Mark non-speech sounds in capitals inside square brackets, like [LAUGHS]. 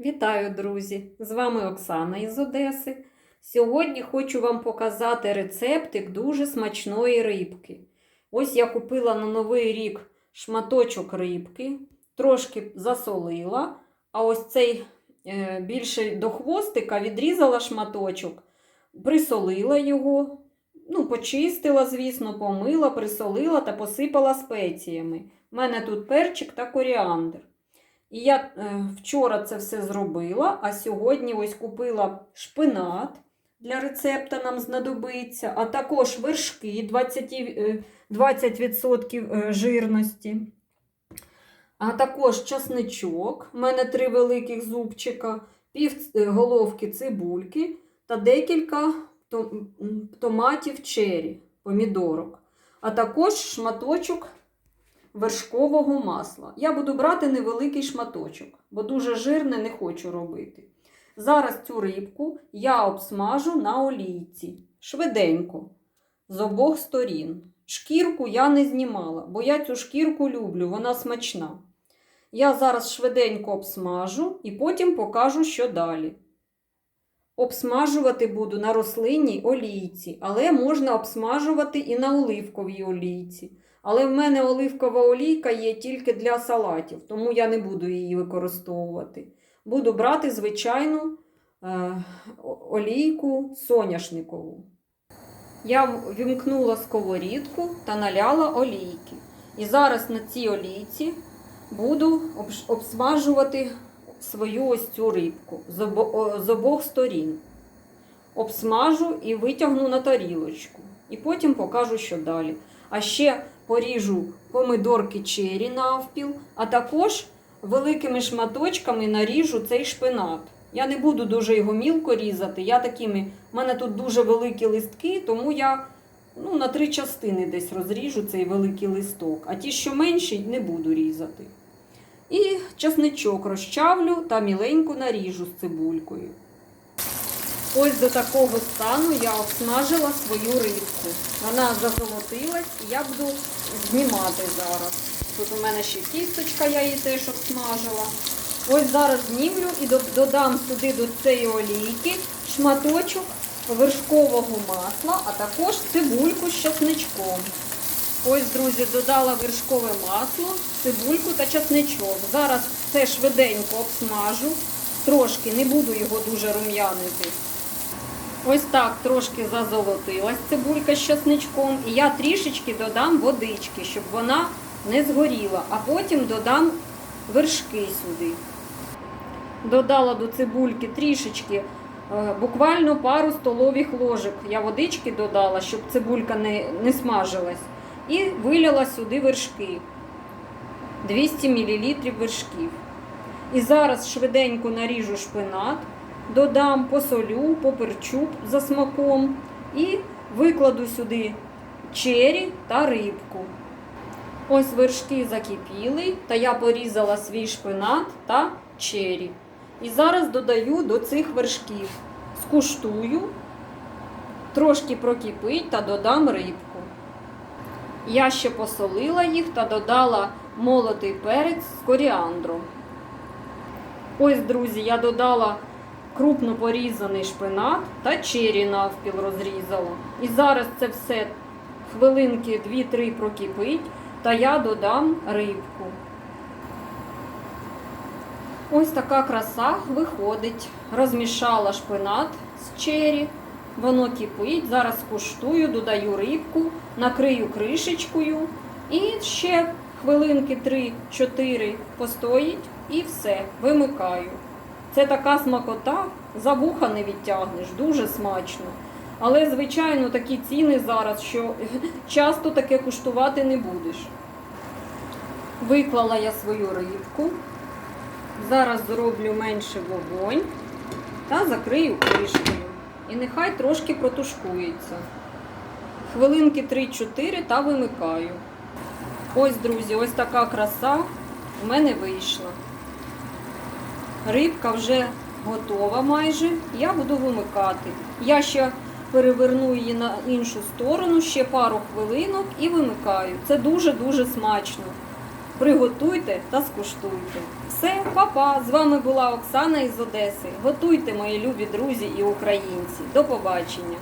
Вітаю, друзі! З вами Оксана із Одеси. Сьогодні хочу вам показати рецептик дуже смачної рибки. Ось я купила на Новий рік шматочок рибки, трошки засолила, а ось цей е, більше до хвостика відрізала шматочок, присолила його, ну, почистила, звісно, помила, присолила та посипала спеціями. У мене тут перчик та коріандр. І я е, вчора це все зробила, а сьогодні ось купила шпинат для рецепта нам знадобиться, а також вершки 20%, е, 20% е, жирності. А також часничок, у мене три великих зубчика, пів головки цибульки та декілька томатів чері, помідорок, а також шматочок вершкового масла. Я буду брати невеликий шматочок, бо дуже жирне не хочу робити. Зараз цю рибку я обсмажу на олійці швиденько, з обох сторін. Шкірку я не знімала, бо я цю шкірку люблю, вона смачна. Я зараз швиденько обсмажу і потім покажу, що далі. Обсмажувати буду на рослинній олійці, але можна обсмажувати і на оливковій олійці. Але в мене оливкова олійка є тільки для салатів, тому я не буду її використовувати. Буду брати звичайну е, олійку соняшникову. Я вімкнула сковорідку та наляла олійки. І зараз на цій олійці буду обсмажувати свою ось цю рибку з, обох сторін. Обсмажу і витягну на тарілочку. І потім покажу, що далі. А ще поріжу помидорки чері навпіл, а також великими шматочками наріжу цей шпинат. Я не буду дуже його мілко різати. Я такими, в мене тут дуже великі листки, тому я ну, на три частини десь розріжу цей великий листок, а ті, що менші, не буду різати. І часничок розчавлю та міленько наріжу з цибулькою. Ось до такого стану я обсмажила свою рибку. Вона зазолотилась і я буду знімати зараз. Тут у мене ще кісточка, я її теж обсмажила. Ось зараз знімлю і додам сюди до цієї олійки шматочок вершкового масла, а також цибульку з часничком. Ось, друзі, додала вершкове масло, цибульку та часничок. Зараз це швиденько обсмажу. Трошки не буду його дуже рум'янити. Ось так трошки зазолотилась цибулька з часничком. І я трішечки додам водички, щоб вона не згоріла, а потім додам вершки сюди. Додала до цибульки трішечки, е, буквально пару столових ложок. Я водички додала, щоб цибулька не, не смажилась. І виляла сюди вершки. 200 мл вершків. І зараз швиденько наріжу шпинат, додам посолю, поперчу за смаком і викладу сюди чері та рибку. Ось вершки закипіли, та я порізала свій шпинат та чері. І зараз додаю до цих вершків. Скуштую, трошки прокипить та додам рибку. Я ще посолила їх та додала молотий перець з коріандром. Ось, друзі, я додала крупно порізаний шпинат та чері навпіл розрізала. І зараз це все хвилинки 2-3 прокипить, та я додам рибку. Ось така краса виходить. Розмішала шпинат з чері, воно кипить. Зараз куштую, додаю рибку, накрию кришечкою і ще хвилинки 3-4 постоїть і все, вимикаю. Це така смакота, за вуха не відтягнеш, дуже смачно. Але, звичайно, такі ціни зараз, що [LAUGHS] часто таке куштувати не будеш. Виклала я свою рибку. Зараз зроблю менше вогонь та закрию кришкою. І нехай трошки протушкується. Хвилинки 3-4 та вимикаю. Ось, друзі, ось така краса в мене вийшла. Рибка вже готова майже. Я буду вимикати. Я ще переверну її на іншу сторону, ще пару хвилинок і вимикаю. Це дуже-дуже смачно. Приготуйте та скуштуйте. Все, папа! З вами була Оксана із Одеси. Готуйте, мої любі друзі і українці. До побачення!